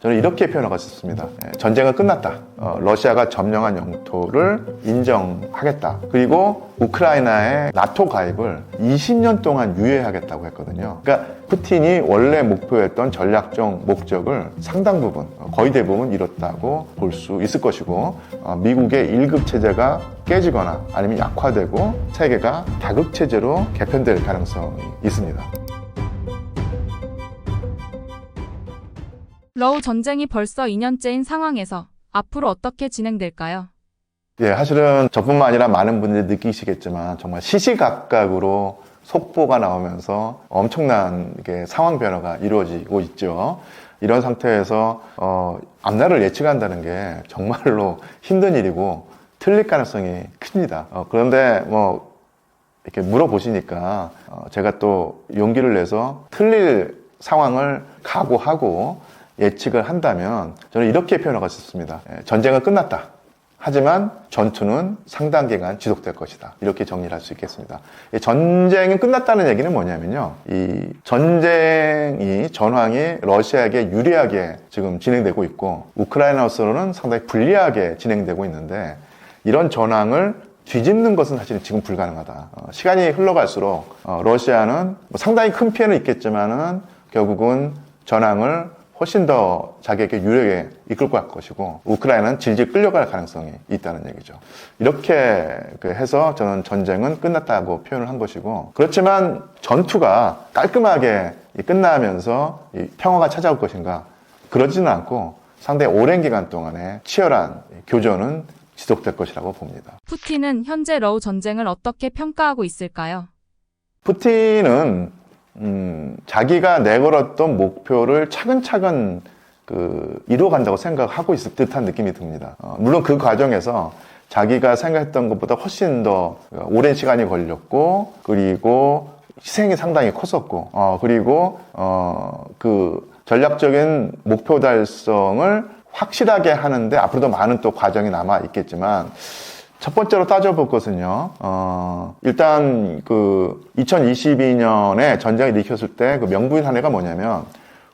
저는 이렇게 표현하고 싶습니다. 예, 전쟁은 끝났다. 어, 러시아가 점령한 영토를 인정하겠다. 그리고 우크라이나의 나토 가입을 20년 동안 유예하겠다고 했거든요. 그러니까 푸틴이 원래 목표했던 전략적 목적을 상당 부분, 어, 거의 대부분 이뤘다고 볼 수 있을 것이고, 어, 미국의 1급 체제가 깨지거나 아니면 약화되고 세계가 다극 체제로 개편될 가능성이 있습니다. 러우 전쟁이 벌써 2년째인 상황에서 앞으로 어떻게 진행될까요? 예, 사실은 저뿐만 아니라 많은 분들이 느끼시겠지만 정말 시시각각으로 속보가 나오면서 엄청난 이게 상황 변화가 이루어지고 있죠. 이런 상태에서 어, 앞날을 예측한다는 게 정말로 힘든 일이고 틀릴 가능성이 큽니다. 어, 그런데 뭐 이렇게 물어보시니까 어, 제가 또 용기를 내서 틀릴 상황을 각오하고 예측을 한다면 저는 이렇게 표현하고 싶습니다. 예, 전쟁은 끝났다. 하지만 전투는 상당 기간 지속될 것이다. 이렇게 정리를 할 수 있겠습니다. 이 전쟁이 끝났다는 얘기는 뭐냐면요. 이 전쟁이 전황이 러시아에게 유리하게 지금 진행되고 있고 우크라이나로서는 상당히 불리하게 진행되고 있는데 이런 전황을 뒤집는 것은 사실 지금 불가능하다. 어, 시간이 흘러갈수록 어, 러시아는 뭐 상당히 큰 피해는 있겠지만은 결국은 전황을 훨씬 더 자기에게 유리하게 이끌고 갈 것이고 우크라이나는 질질 끌려갈 가능성이 있다는 얘기죠. 이렇게 그 해서 저는 전쟁은 끝났다고 표현을 한 것이고 그렇지만 전투가 깔끔하게 끝나면서 이 평화가 찾아올 것인가 그러지는 않고 상당히 오랜 기간 동안에 치열한 교전은 지속될 것이라고 봅니다. 푸틴은 현재 러우 전쟁을 어떻게 평가하고 있을까요? 푸틴은 음, 자기가 내걸었던 목표를 차근차근 그 이루어간다고 생각하고 있을 듯한 느낌이 듭니다. 어, 물론 그 과정에서 자기가 생각했던 것보다 훨씬 더 오랜 시간이 걸렸고 그리고 희생이 상당히 컸었고 어, 그리고 어, 그 전략적인 목표 달성을 확실하게 하는데 앞으로도 많은 또 과정이 남아 있겠지만 첫 번째로 따져볼 것은요, 어, 일단 그 2022년에 전쟁이 일으켰을 때 그 명분인 한 해가 뭐냐면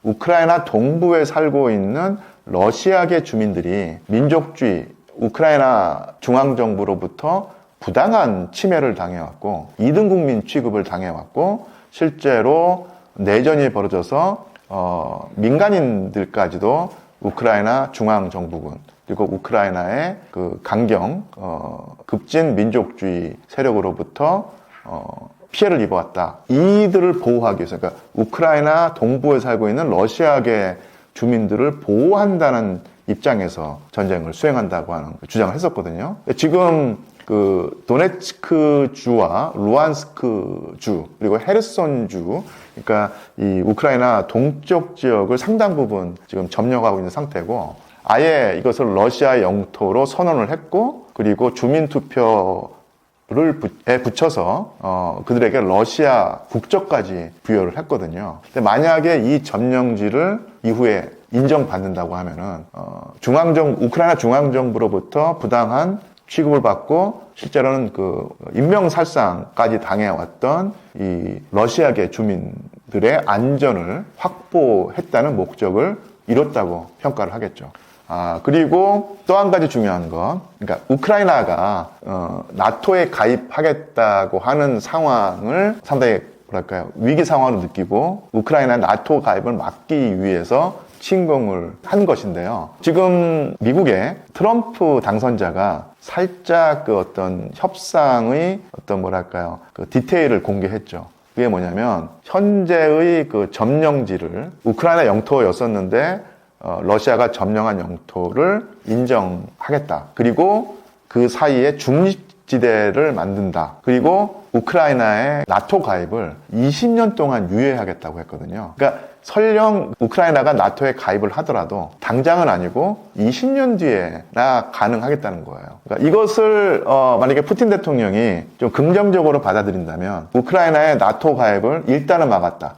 우크라이나 동부에 살고 있는 러시아계 주민들이 민족주의, 우크라이나 중앙정부로부터 부당한 침해를 당해왔고, 2등 국민 취급을 당해왔고, 실제로 내전이 벌어져서, 어, 민간인들까지도 우크라이나 중앙 정부군, 그리고 우크라이나의 그 강경 어, 급진 민족주의 세력으로부터 어, 피해를 입어왔다. 이들을 보호하기 위해서, 그러니까 우크라이나 동부에 살고 있는 러시아계 주민들을 보호한다는 입장에서 전쟁을 수행한다고 하는 주장을 했었거든요. 지금 그 도네츠크 주와 루안스크 주 그리고 헤르손 주 그러니까 이 우크라이나 동쪽 지역을 상당 부분 지금 점령하고 있는 상태고 아예 이것을 러시아 영토로 선언을 했고 그리고 주민 투표를 에 붙여서 어, 그들에게 러시아 국적까지 부여를 했거든요. 근데 만약에 이 점령지를 이후에 인정받는다고 하면은 어, 중앙정 우크라이나 중앙정부로부터 부당한 취급을 받고 실제로는 그 인명살상까지 당해왔던 이 러시아계 주민들의 안전을 확보했다는 목적을 이뤘다고 평가를 하겠죠. 아, 그리고 또 한 가지 중요한 건, 그러니까 우크라이나가, 어, 나토에 가입하겠다고 하는 상황을 상당히, 뭐랄까요, 위기 상황으로 느끼고, 우크라이나 나토 가입을 막기 위해서 침공을 한 것인데요. 지금 미국의 트럼프 당선자가 살짝 그 어떤 협상의 어떤 뭐랄까요, 그 디테일을 공개했죠. 그게 뭐냐면, 현재의 그 점령지를 우크라이나 영토였었는데, 어, 러시아가 점령한 영토를 인정하겠다. 그리고 그 사이에 중립 지대를 만든다. 그리고 우크라이나의 나토 가입을 20년 동안 유예하겠다고 했거든요. 그러니까 설령 우크라이나가 나토에 가입을 하더라도 당장은 아니고 20년 뒤에나 가능하겠다는 거예요. 그러니까 이것을 어, 만약에 푸틴 대통령이 좀 긍정적으로 받아들인다면 우크라이나의 나토 가입을 일단은 막았다.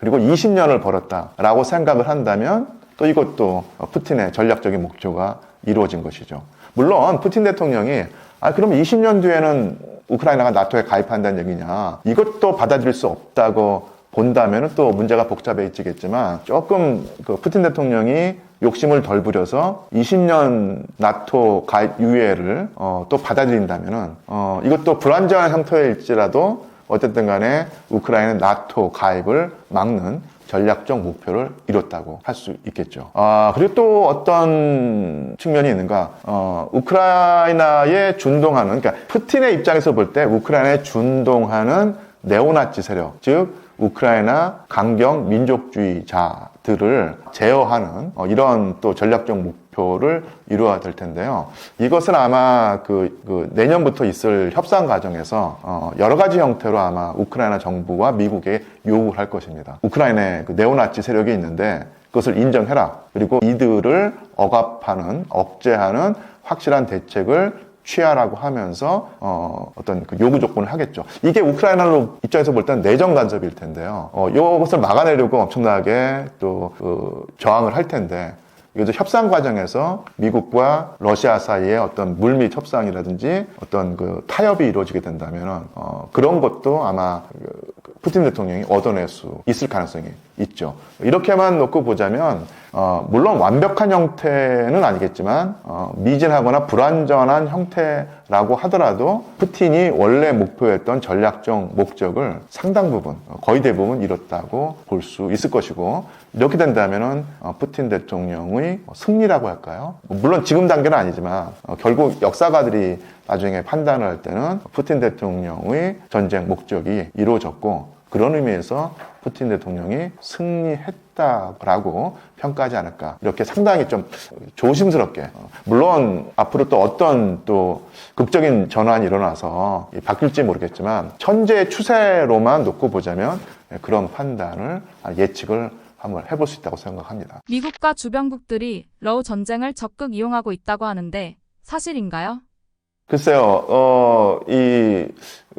그리고 20년을 벌었다라고 생각을 한다면 또 이것도 푸틴의 전략적인 목표가 이루어진 것이죠. 물론 푸틴 대통령이 아 그럼 20년 뒤에는 우크라이나가 나토에 가입한다는 얘기냐? 이것도 받아들일 수 없다고 본다면 또 문제가 복잡해지겠지만 조금 그 푸틴 대통령이 욕심을 덜 부려서 20년 나토 가입 유예를 어, 또 받아들인다면은 어, 이것도 불완전한 형태일지라도 어쨌든 간에 우크라이나는 나토 가입을 막는 전략적 목표를 이뤘다고 할 수 있겠죠. 아, 그리고 또 어떤 측면이 있는가? 어, 우크라이나에 준동하는, 그러니까 푸틴의 입장에서 볼 때 우크라이나에 준동하는 네오나치 세력, 즉, 우크라이나 강경 민족주의자들을 제어하는 어, 이런 또 전략적 목표 를 이루어야 될 텐데요. 이것은 아마 그, 그 내년부터 있을 협상 과정에서 어, 여러 가지 형태로 아마 우크라이나 정부와 미국에 요구를 할 것입니다. 우크라이나에 그 네오나치 세력이 있는데 그것을 인정해라. 그리고 이들을 억압하는, 억제하는 확실한 대책을 취하라고 하면서 어, 어떤 그 요구 조건을 하겠죠. 이게 우크라이나로 입장에서 볼 때는 내정 간섭일 텐데요. 어, 이것을 막아내려고 엄청나게 또 그, 저항을 할 텐데 이것도 협상 과정에서 미국과 러시아 사이에 어떤 물밑 협상이라든지 어떤 그 타협이 이루어지게 된다면 어, 그런 것도 아마 그 푸틴 대통령이 얻어낼 수 있을 가능성이 있죠. 이렇게만 놓고 보자면 어, 물론 완벽한 형태는 아니겠지만 어, 미진하거나 불완전한 형태라고 하더라도 푸틴이 원래 목표했던 전략적 목적을 상당 부분 어, 거의 대부분 이뤘다고 볼 수 있을 것이고 이렇게 된다면은 어, 푸틴 대통령의 승리라고 할까요? 물론 지금 단계는 아니지만 어, 결국 역사가들이 나중에 판단을 할 때는 푸틴 대통령의 전쟁 목적이 이루어졌고 그런 의미에서 푸틴 대통령이 승리했다라고 평가하지 않을까 이렇게 상당히 좀 조심스럽게 어, 물론 앞으로 또 어떤 또 극적인 전환이 일어나서 바뀔지 모르겠지만 현재 추세로만 놓고 보자면 그런 판단을 예측을 한번 해볼 수 있다고 생각합니다. 미국과 주변국들이 러우 전쟁을 적극 이용하고 있다고 하는데 사실인가요? 글쎄요, 어, 이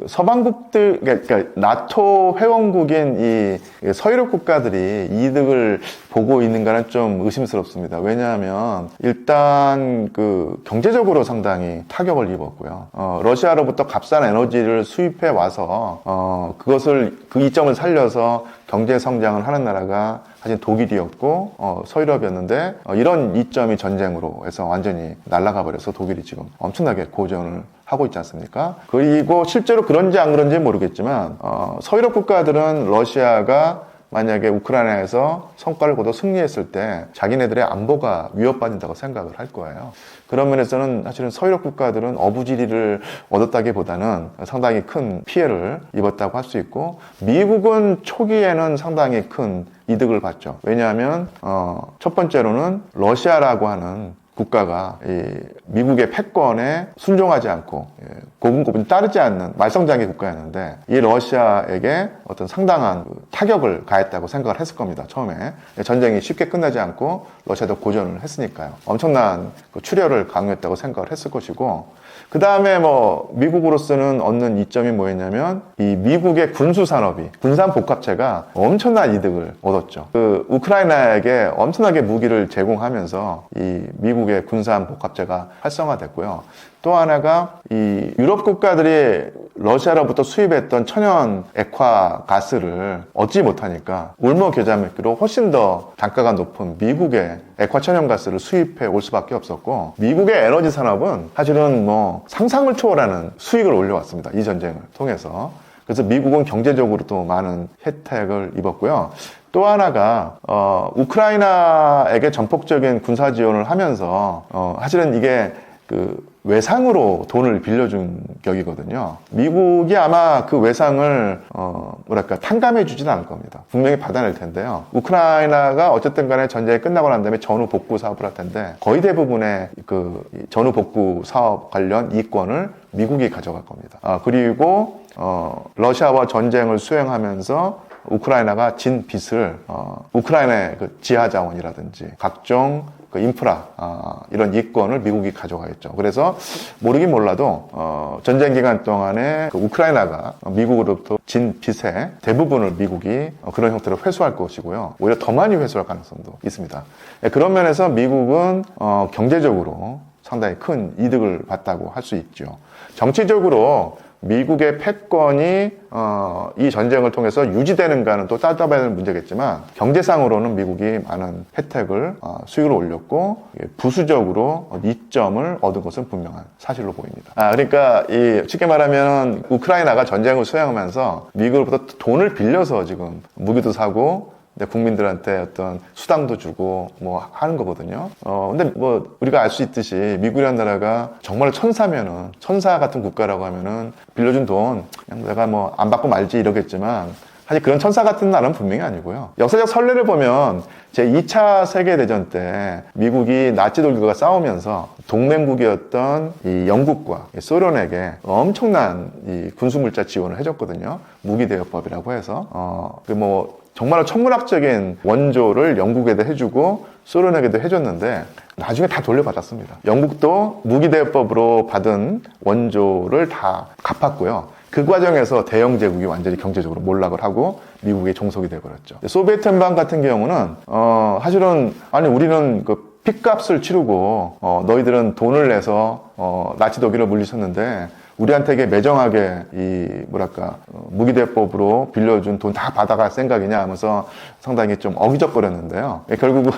서방국들, 그러니까 나토 회원국인 이 서유럽 국가들이 이득을 보고 있는가는 좀 의심스럽습니다. 왜냐하면 일단 그 경제적으로 상당히 타격을 입었고요. 어, 러시아로부터 값싼 에너지를 수입해 와서 어, 그것을 그 이점을 살려서 경제 성장을 하는 나라가 사실 독일이었고 어, 서유럽이었는데 어, 이런 이점이 전쟁으로 해서 완전히 날아가 버려서 독일이 지금 엄청나게 고전을 하고 있지 않습니까? 그리고 실제로 그런지 안 그런지 모르겠지만 어, 서유럽 국가들은 러시아가 만약에 우크라이나에서 성과를 거둬 승리했을 때 자기네들의 안보가 위협받는다고 생각을 할 거예요. 그런 면에서는 사실은 서유럽 국가들은 어부지리를 얻었다기보다는 상당히 큰 피해를 입었다고 할 수 있고 미국은 초기에는 상당히 큰 이득을 봤죠. 왜냐하면 어, 첫 번째로는 러시아라고 하는 국가가 이 미국의 패권에 순종하지 않고 예, 고분고분 따르지 않는 말썽장애 국가였는데 이 러시아에게 어떤 상당한 그 타격을 가했다고 생각을 했을 겁니다. 처음에 전쟁이 쉽게 끝나지 않고 러시아도 고전을 했으니까요. 엄청난 그 출혈을 강요했다고 생각을 했을 것이고 그 다음에 뭐 미국으로서는 얻는 이점이 뭐였냐면 이 미국의 군수 산업이 군산 복합체가 엄청난 이득을 얻었죠. 그 우크라이나에게 엄청나게 무기를 제공하면서 이 미국의 군산 복합체가 활성화됐고요. 또 하나가 이 유럽 국가들이 러시아로부터 수입했던 천연 액화 가스를 얻지 못하니까 울모 겨자먹기로 훨씬 더 단가가 높은 미국의 액화 천연 가스를 수입해 올 수밖에 없었고 미국의 에너지 산업은 사실은 뭐 상상을 초월하는 수익을 올려왔습니다. 이 전쟁을 통해서. 그래서 미국은 경제적으로도 많은 혜택을 입었고요. 또 하나가 어, 우크라이나에게 전폭적인 군사 지원을 하면서 어, 사실은 이게 그 외상으로 돈을 빌려준 격이거든요. 미국이 아마 그 외상을 어 뭐랄까 탕감해 주지는 않을 겁니다. 분명히 받아낼 텐데요. 우크라이나가 어쨌든 간에 전쟁이 끝나고 난 다음에 전후 복구 사업을 할 텐데 거의 대부분의 그 전후 복구 사업 관련 이권을 미국이 가져갈 겁니다. 아 그리고 어 러시아와 전쟁을 수행하면서 우크라이나가 진 빚을 어 우크라이나의 그 지하 자원이라든지 각종 그 인프라 아, 이런 이권을 미국이 가져가겠죠. 그래서 모르긴 몰라도 어, 전쟁 기간 동안에 그 우크라이나가 미국으로부터 진 빚의 대부분을 미국이 어, 그런 형태로 회수할 것이고요. 오히려 더 많이 회수할 가능성도 있습니다. 예, 그런 면에서 미국은 어, 경제적으로 상당히 큰 이득을 봤다고 할 수 있죠. 정치적으로 미국의 패권이 어, 이 전쟁을 통해서 유지되는가는 또 따져봐야 될 문제겠지만 경제상으로는 미국이 많은 혜택을 어, 수익을 올렸고 이게 부수적으로 이점을 얻은 것은 분명한 사실로 보입니다. 아 그러니까 이 쉽게 말하면 우크라이나가 전쟁을 수행하면서 미국으로부터 돈을 빌려서 지금 무기도 사고 국민들한테 어떤 수당도 주고 뭐 하는 거거든요. 어, 근데 뭐 우리가 알 수 있듯이 미국이라는 나라가 정말 천사면은 천사 같은 국가라고 하면은 빌려준 돈 그냥 내가 뭐 안 받고 말지 이러겠지만 사실 그런 천사 같은 나라는 분명히 아니고요. 역사적 선례를 보면 제 2차 세계대전 때 미국이 나치들과 싸우면서 동맹국이었던 이 영국과 이 소련에게 엄청난 이 군수물자 지원을 해줬거든요. 무기대여법이라고 해서. 어, 그뭐 정말 천문학적인 원조를 영국에도 해주고 소련에게도 해줬는데 나중에 다 돌려받았습니다. 영국도 무기대여법으로 받은 원조를 다 갚았고요. 그 과정에서 대영 제국이 완전히 경제적으로 몰락을 하고 미국에 종속이 돼버렸죠. 소비에트 연방 같은 경우는 어 사실은 아니 우리는 그 핏값을 치르고 어 너희들은 돈을 내서 어 나치 독일을 물리쳤는데 우리한테 매정하게 이 뭐랄까 어, 무기대법으로 빌려준 돈 다 받아갈 생각이냐 하면서 상당히 좀 어기적거렸는데요. 예, 결국은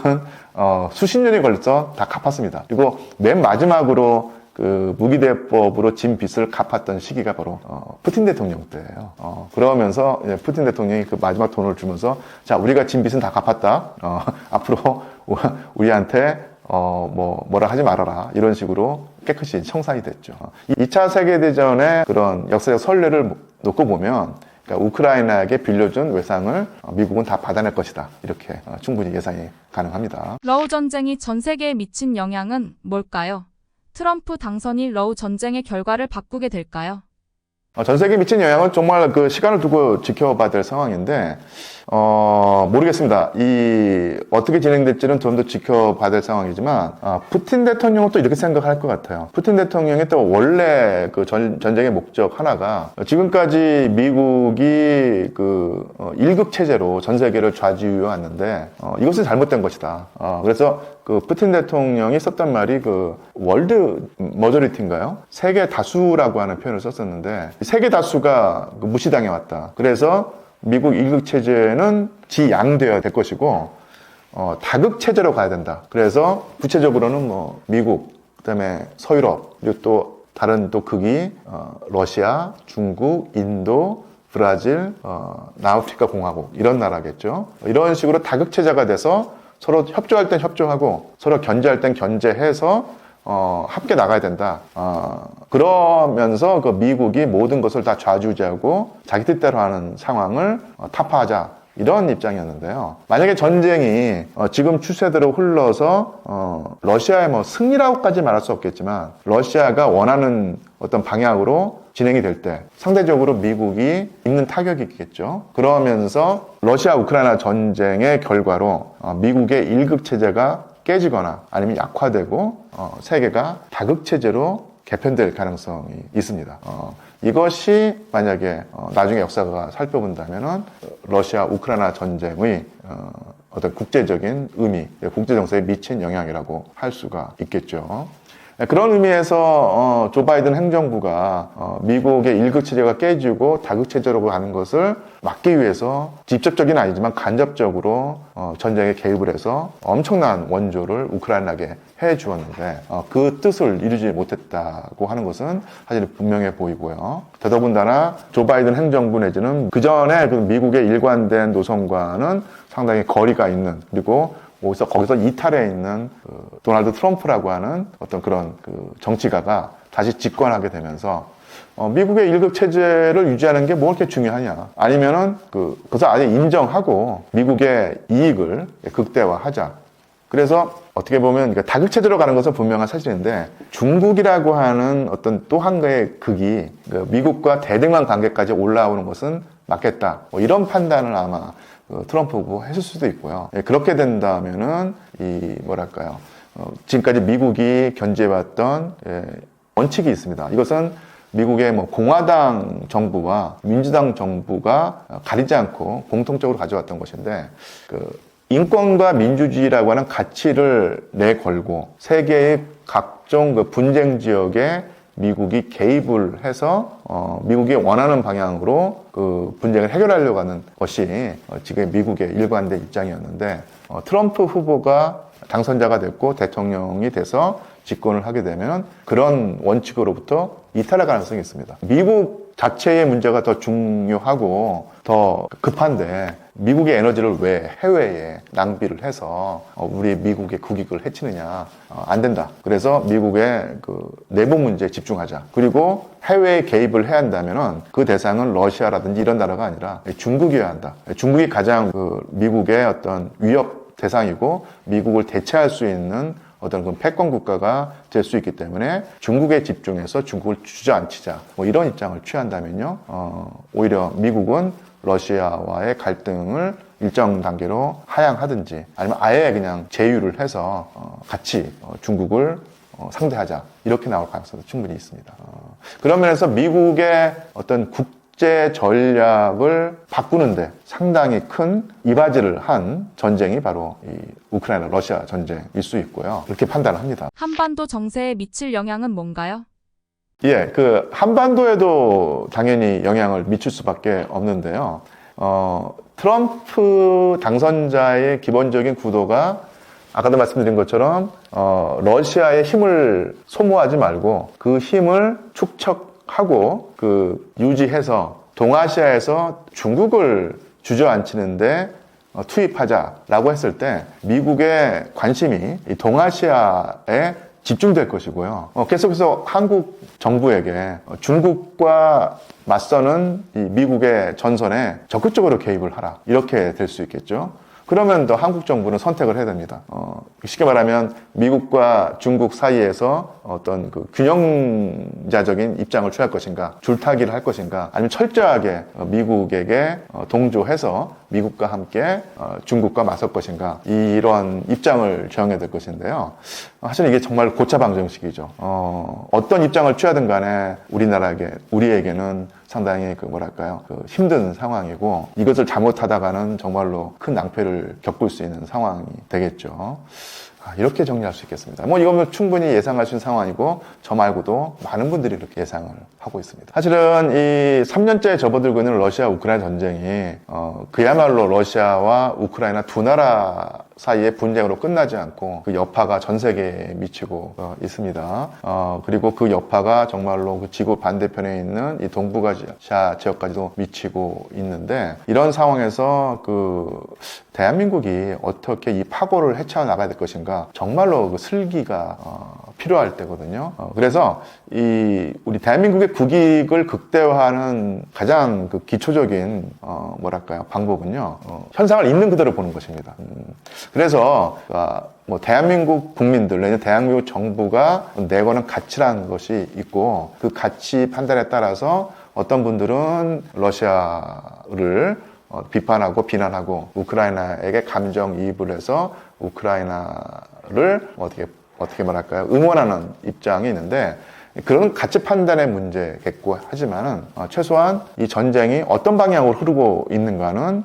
어, 수십 년이 걸려서 다 갚았습니다. 그리고 맨 마지막으로 그 무기대법으로 진 빚을 갚았던 시기가 바로 어, 푸틴 대통령 때예요. 어, 그러면서 이제 푸틴 대통령이 그 마지막 돈을 주면서 자 우리가 진 빚은 다 갚았다. 어, 앞으로 우리한테 어, 뭐, 뭐라 하지 말아라. 이런 식으로 깨끗이 청산이 됐죠. 이 2차 세계대전의 그런 역사적 선례를 놓고 보면, 그러니까 우크라이나에게 빌려준 외상을 어, 미국은 다 받아낼 것이다. 이렇게 어, 충분히 예상이 가능합니다. 러우 전쟁이 전 세계에 미친 영향은 뭘까요? 트럼프 당선이 러우 전쟁의 결과를 바꾸게 될까요? 어, 전 세계에 미친 영향은 정말 그 시간을 두고 지켜봐야 될 상황인데, 어, 모르겠습니다. 이, 어떻게 진행될지는 좀 더 지켜봐야 될 상황이지만, 아, 푸틴 대통령은 또 이렇게 생각할 것 같아요. 푸틴 대통령이 또 원래 그 전, 전쟁의 목적 하나가 지금까지 미국이 그, 어, 일극 체제로 전 세계를 좌지우해 왔는데, 어, 이것은 잘못된 것이다. 어, 그래서 그 푸틴 대통령이 썼던 말이 그 월드 머저리티인가요? 세계 다수라고 하는 표현을 썼었는데 세계 다수가 그 무시당해 왔다. 그래서 미국 일극 체제는 지양되어야 될 것이고 어, 다극 체제로 가야 된다. 그래서 구체적으로는 뭐 미국, 그다음에 서유럽 그리고 또 다른 또 극이 어, 러시아, 중국, 인도, 브라질, 어, 남아프리카 공화국 이런 나라겠죠. 이런 식으로 다극 체제가 돼서 서로 협조할 땐 협조하고 서로 견제할 땐 견제해서 어, 함께 나가야 된다. 어, 그러면서 그 미국이 모든 것을 다 좌지우지하고 자기 뜻대로 하는 상황을 어, 타파하자. 이런 입장이었는데요. 만약에 전쟁이 어, 지금 추세대로 흘러서 어, 러시아의 뭐 승리라고까지 말할 수 없겠지만 러시아가 원하는 어떤 방향으로 진행이 될 때 상대적으로 미국이 입는 타격이 있겠죠. 그러면서 러시아 우크라이나 전쟁의 결과로 어, 미국의 일극 체제가 깨지거나 아니면 약화되고 어, 세계가 다극 체제로 개편될 가능성이 있습니다. 어, 이것이 만약에 어, 나중에 역사가 살펴본다면은 러시아 우크라이나 전쟁의 어, 어떤 국제적인 의미, 국제 정세에 미친 영향이라고 할 수가 있겠죠. 네, 그런 의미에서 어, 조 바이든 행정부가 어, 미국의 일극 체제가 깨지고 다극 체제로 가는 것을 막기 위해서 직접적인 아니지만 간접적으로 어, 전쟁에 개입을 해서 엄청난 원조를 우크라이나에게 해 주었는데 어, 그 뜻을 이루지 못했다고 하는 것은 사실 분명해 보이고요. 더더군다나 조 바이든 행정부 내지는 그 전에 그 미국의 일관된 노선과는 상당히 거리가 있는 그리고 거기서 거기서 이탈해 있는 그 도널드 트럼프라고 하는 어떤 그런 그 정치가가 다시 집권하게 되면서 어, 미국의 일극 체제를 유지하는 게 뭐 그렇게 중요하냐? 아니면은 그 그것을 아예 인정하고 미국의 이익을 극대화하자. 그래서 어떻게 보면 그러니까 다극 체제로 가는 것은 분명한 사실인데 중국이라고 하는 어떤 또 한 개의 극이 그 미국과 대등한 관계까지 올라오는 것은 맞겠다. 뭐 이런 판단을 아마 그 트럼프 후보 했을 수도 있고요. 예, 그렇게 된다면은 이 뭐랄까요? 어, 지금까지 미국이 견제해왔던 예, 원칙이 있습니다. 이것은 미국의 뭐 공화당 정부와 민주당 정부가 가리지 않고 공통적으로 가져왔던 것인데 그 인권과 민주주의라고 하는 가치를 내걸고 세계의 각종 그 분쟁 지역에 미국이 개입을 해서 어, 미국이 원하는 방향으로 그 분쟁을 해결하려고 하는 것이 어, 지금 미국의 일관된 입장이었는데 어, 트럼프 후보가 당선자가 됐고 대통령이 돼서 집권을 하게 되면 그런 원칙으로부터 이탈할 가능성이 있습니다. 미국 자체의 문제가 더 중요하고 더 급한데 미국의 에너지를 왜 해외에 낭비를 해서 어, 우리 미국의 국익을 해치느냐 어, 안 된다. 그래서 미국의 그 내부 문제에 집중하자. 그리고 해외에 개입을 해야 한다면은 그 대상은 러시아라든지 이런 나라가 아니라 중국이어야 한다. 중국이 가장 그 미국의 어떤 위협 대상이고 미국을 대체할 수 있는 어떤 그 패권 국가가 될 수 있기 때문에 중국에 집중해서 중국을 주저앉히자. 뭐 이런 입장을 취한다면요. 어, 오히려 미국은 러시아와의 갈등을 일정 단계로 하향하든지 아니면 아예 그냥 제휴를 해서 어, 같이 어, 중국을 어, 상대하자. 이렇게 나올 가능성도 충분히 있습니다. 어, 그런 면에서 미국의 어떤 국 제 전략을 바꾸는데 상당히 큰 이바지를 한 전쟁이 바로 이 우크라이나 러시아 전쟁일 수 있고요. 이렇게 판단을 합니다. 한반도 정세에 미칠 영향은 뭔가요? 예, 그 한반도에도 당연히 영향을 미칠 수밖에 없는데요. 어, 트럼프 당선자의 기본적인 구도가 아까도 말씀드린 것처럼 어, 러시아의 힘을 소모하지 말고 그 힘을 축척 하고 그 유지해서 동아시아에서 중국을 주저앉히는데 어, 투입하자라고 했을 때 미국의 관심이 이 동아시아에 집중될 것이고요. 어, 계속해서 한국 정부에게 어, 중국과 맞서는 이 미국의 전선에 적극적으로 개입을 하라. 이렇게 될 수 있겠죠. 그러면 더 한국 정부는 선택을 해야 됩니다. 어, 쉽게 말하면 미국과 중국 사이에서 어떤 그 균형자적인 입장을 취할 것인가, 줄타기를 할 것인가, 아니면 철저하게 어, 미국에게 어, 동조해서 미국과 함께 어, 중국과 맞설 것인가, 이런 입장을 정해야 될 것인데요. 사실 이게 정말 고차 방정식이죠. 어, 어떤 입장을 취하든 간에 우리나라에게, 우리에게는 상당히 그 뭐랄까요 그 힘든 상황이고 이것을 잘못하다가는 정말로 큰 낭패를 겪을 수 있는 상황이 되겠죠. 아, 이렇게 정리할 수 있겠습니다. 뭐 이거는 충분히 예상할 수 있는 상황이고 저 말고도 많은 분들이 이렇게 예상을 하고 있습니다. 사실은 이 3년째 접어들고 있는 러시아 우크라이나 전쟁이 어, 그야말로 러시아와 우크라이나 두 나라 사이의 분쟁으로 끝나지 않고 그 여파가 전 세계에 미치고 어, 있습니다. 어, 그리고 그 여파가 정말로 그 지구 반대편에 있는 이 동북아시아 지역까지도 미치고 있는데 이런 상황에서 그 대한민국이 어떻게 이 파고를 헤쳐 나가야 될 것인가 정말로 그 슬기가 어, 필요할 때거든요. 어, 그래서 이 우리 대한민국의 국익을 극대화하는 가장 그 기초적인 어, 뭐랄까요 방법은요 어, 현상을 있는 그대로 보는 것입니다. 음, 그래서 아, 뭐 대한민국 국민들 내지 대한민국 정부가 내거는 가치라는 것이 있고 그 가치 판단에 따라서 어떤 분들은 러시아를 어, 비판하고 비난하고 우크라이나에게 감정이입을 해서 우크라이나를 어떻게 어떻게 말할까요? 응원하는 입장이 있는데 그런 가치 판단의 문제겠고 하지만은 어, 최소한 이 전쟁이 어떤 방향으로 흐르고 있는가는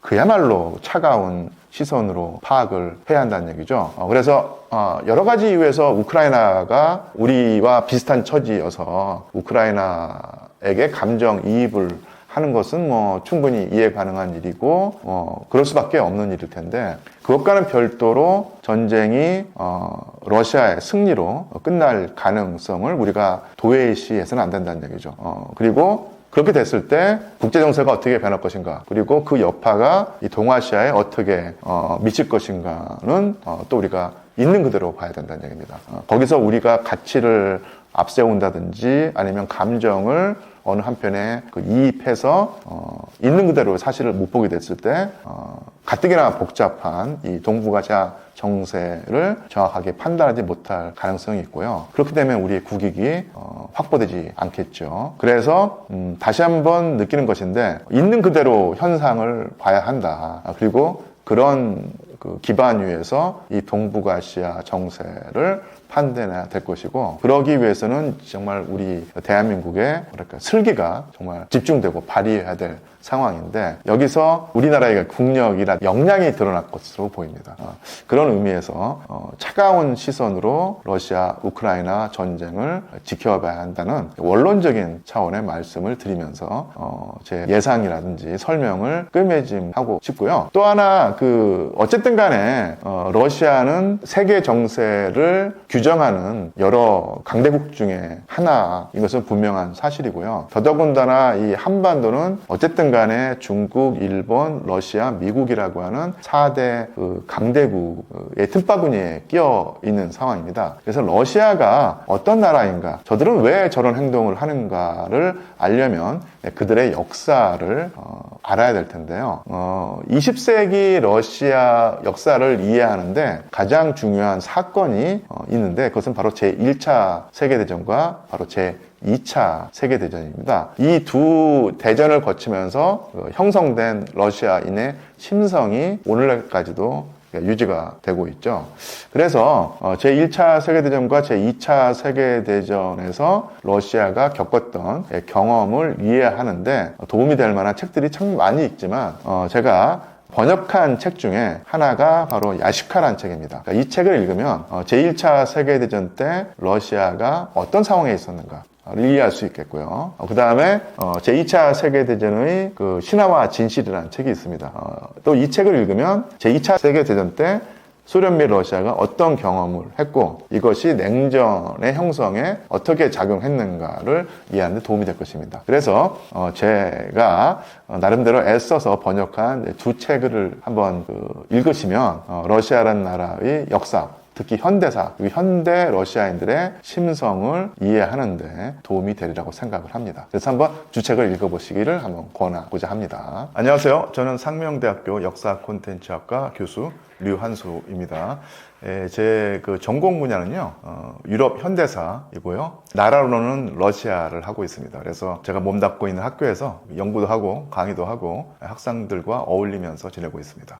그야말로 차가운 시선으로 파악을 해야 한다는 얘기죠. 어, 그래서 어, 여러 가지 이유에서 우크라이나가 우리와 비슷한 처지여서 우크라이나에게 감정 이입을 하는 것은 뭐 충분히 이해 가능한 일이고 어, 그럴 수밖에 없는 일일 텐데 그것과는 별도로 전쟁이 어, 러시아의 승리로 끝날 가능성을 우리가 도외시해서는 안 된다는 얘기죠. 어, 그리고 그렇게 됐을 때 국제 정세가 어떻게 변할 것인가 그리고 그 여파가 이 동아시아에 어떻게 어, 미칠 것인가는 어, 또 우리가 있는 그대로 봐야 된다는 얘기입니다. 어, 거기서 우리가 가치를 앞세운다든지 아니면 감정을 어느 한편에 그 이입해서 어, 있는 그대로 사실을 못 보게 됐을 때 어, 가뜩이나 복잡한 이 동북아시아 정세를 정확하게 판단하지 못할 가능성이 있고요. 그렇게 되면 우리의 국익이 어, 확보되지 않겠죠. 그래서 음, 다시 한번 느끼는 것인데 있는 그대로 현상을 봐야 한다. 아, 그리고 그런 그 기반 위에서 이 동북아시아 정세를 판단해야 될 것이고 그러기 위해서는 정말 우리 대한민국의 뭐랄까 슬기가 정말 집중되고 발휘해야 될 상황인데 여기서 우리나라의 국력이나 역량이 드러날 것으로 보입니다. 어, 그런 의미에서 어, 차가운 시선으로 러시아 우크라이나 전쟁을 지켜봐야 한다는 원론적인 차원의 말씀을 드리면서 어, 제 예상이라든지 설명을 끄매짐하고 싶고요. 또 하나 그 어쨌든 간에 어, 러시아는 세계 정세를 규 정하는 여러 강대국 중에 하나인 것은 분명한 사실이고요. 더더군다나 이 한반도는 어쨌든 간에 중국, 일본, 러시아, 미국이라고 하는 4대 그 강대국의 틈바구니에 끼어 있는 상황입니다. 그래서 러시아가 어떤 나라인가, 저들은 왜 저런 행동을 하는가를 알려면 그들의 역사를 어, 알아야 될 텐데요. 어, 20세기 러시아 역사를 이해하는데 가장 중요한 사건이 어, 있는 데 그것은 바로 제1차 세계대전과 바로 제 2차 세계대전입니다. 이 두 대전을 거치면서 그 형성된 러시아인의 심성이 오늘날까지도 유지가 되고 있죠. 그래서 어, 제1차 세계대전과 제2차 세계대전에서 러시아가 겪었던 예, 경험을 이해하는데 도움이 될 만한 책들이 참 많이 있지만 어, 제가 번역한 책 중에 하나가 바로 야시카라는 책입니다. 그러니까 이 책을 읽으면 어, 제1차 세계대전 때 러시아가 어떤 상황에 있었는가 를 이해할 수 있겠고요. 그 다음에 제2차 세계대전의 그 신화와 진실이라는 책이 있습니다. 또이 책을 읽으면 제2차 세계대전 때 소련 및 러시아가 어떤 경험을 했고 이것이 냉전의 형성에 어떻게 작용했는가를 이해하는 데 도움이 될 것입니다. 그래서 어, 제가 어, 나름대로 애써서 번역한 두 책을 한번 그 읽으시면 어, 러시아라는 나라의 역사 특히 현대사, 현대 러시아인들의 심성을 이해하는데 도움이 되리라고 생각을 합니다. 그래서 한번 주책을 읽어보시기를 한번 권하고자 합니다. 안녕하세요. 저는 상명대학교 역사 콘텐츠학과 교수 류한수입니다. 제 그 전공 분야는요, 어, 유럽 현대사이고요. 나라로는 러시아를 하고 있습니다. 그래서 제가 몸담고 있는 학교에서 연구도 하고 강의도 하고 학생들과 어울리면서 지내고 있습니다.